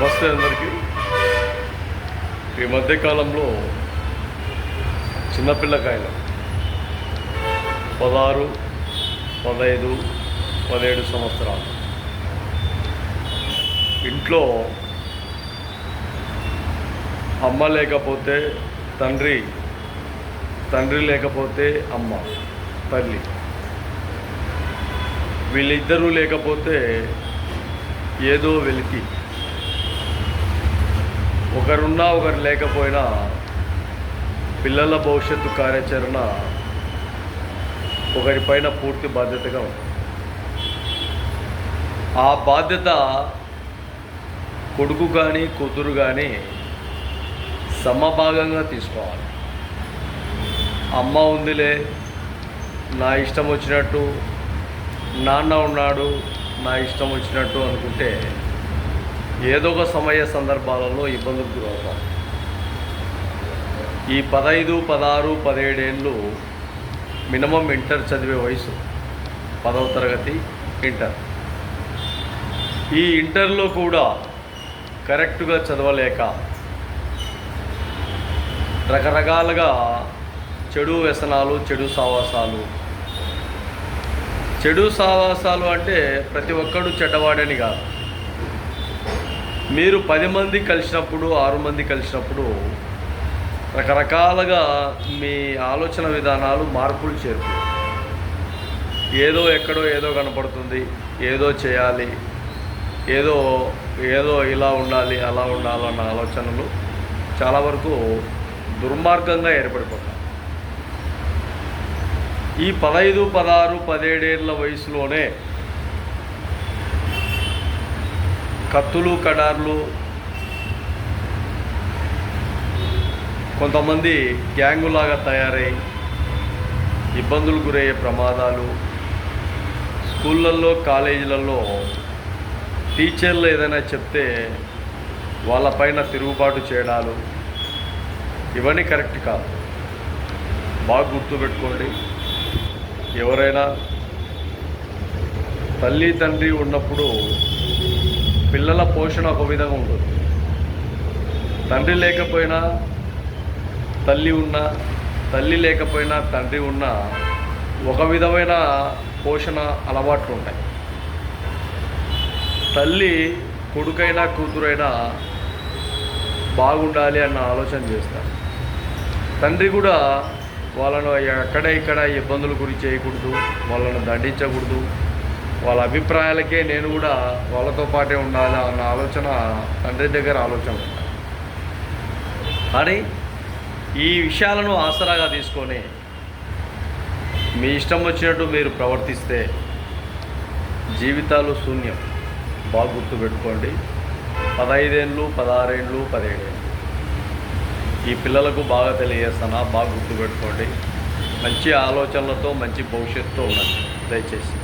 నమస్తే అందరికీ. ఈ మధ్యకాలంలో చిన్నపిల్లకాయలు పదహారు పదహైదు పదిహేడు సంవత్సరాలు. ఇంట్లో అమ్మ లేకపోతే తండ్రి తండ్రి లేకపోతే అమ్మ తల్లి. వీళ్ళిద్దరూ లేకపోతే ఏదో వెలికి ఒకరున్నా ఒకరు లేకపోయినా పిల్లల భవిష్యత్తు కార్యాచరణ ఒకరిపైన పూర్తి బాధ్యతగా ఉంది ఆ బాధ్యత కొడుకు కానీ కూతురు కానీ సమభాగంగా తీసుకోవాలి. అమ్మ ఉందిలే నా ఇష్టం వచ్చినట్టు నాన్న ఉన్నాడు నా ఇష్టం వచ్చినట్టు అనుకుంటే ఏదో ఒక సమయ సందర్భాలలో ఇబ్బందులకు గురవుతాం. ఈ పదహైదు పదహారు పదిహేడేళ్ళు మినిమం ఇంటర్ చదివే వయసు. పదవ తరగతి ఇంటర్. ఈ ఇంటర్లో కూడా కరెక్ట్గా చదవలేక రకరకాలుగా చెడు వ్యసనాలు చెడు సావాసాలు. చెడు సావాసాలు అంటే ప్రతి ఒక్కడు చెడ్డవాడని కాదు. మీరు పది మంది కలిసినప్పుడు ఆరు మంది కలిసినప్పుడు రకరకాలుగా మీ ఆలోచన విధానాలు మార్పులు చేరుపు ఏదో ఎక్కడో ఏదో కనపడుతుంది ఏదో చేయాలి ఏదో ఏదో ఇలా ఉండాలి అలా ఉండాలన్న ఆలోచనలు చాలా వరకు దుర్మార్గంగా ఏర్పడిపోతాయి. ఈ పదహైదు పదహారు పదిహేడేళ్ళ వయసులోనే కత్తులు కడార్లు. కొంతమంది గ్యాంగులాగా తయారై ఇబ్బందులు గురయ్యే ప్రమాదాలు. స్కూళ్ళల్లో కాలేజీలలో టీచర్లు ఏదైనా చెప్తే వాళ్ళపైన తిరుగుబాటు చేయడాలు ఇవన్నీ కరెక్ట్ కాదు. బాగా గుర్తుపెట్టుకోండి. ఎవరైనా తల్లి తండ్రి ఉన్నప్పుడు పిల్లల పోషణ ఒక విధంగా ఉంటుంది. తండ్రి లేకపోయినా తల్లి ఉన్నా తల్లి లేకపోయినా తండ్రి ఉన్నా ఒక విధమైన పోషణ అలవాట్లు ఉంటాయి. తల్లి కొడుకైనా కూతురైనా బాగుండాలి అన్న ఆలోచన చేస్తారు. తండ్రి కూడా వాళ్ళను ఎక్కడ ఇక్కడ ఇబ్బందులు గురి చేయకూడదు వాళ్ళను దండించకూడదు వాళ్ళ అభిప్రాయాలకే నేను కూడా వాళ్ళతో పాటే ఉండాలి అన్న ఆలోచన తండ్రి దగ్గర ఆలోచన కానీ ఈ విషయాలను ఆసరాగా తీసుకొని మీ ఇష్టం వచ్చినట్టు మీరు ప్రవర్తిస్తే జీవితాలు శూన్యం. బాగా గుర్తుపెట్టుకోండి పదహైదేళ్ళు పదహారేళ్ళు పదిహేడేళ్ళు. ఈ పిల్లలకు బాగా తెలియజేస్తానా? బాగా గుర్తుపెట్టుకోండి మంచి ఆలోచనలతో మంచి భవిష్యత్తుతో ఉండండి. దయచేసి.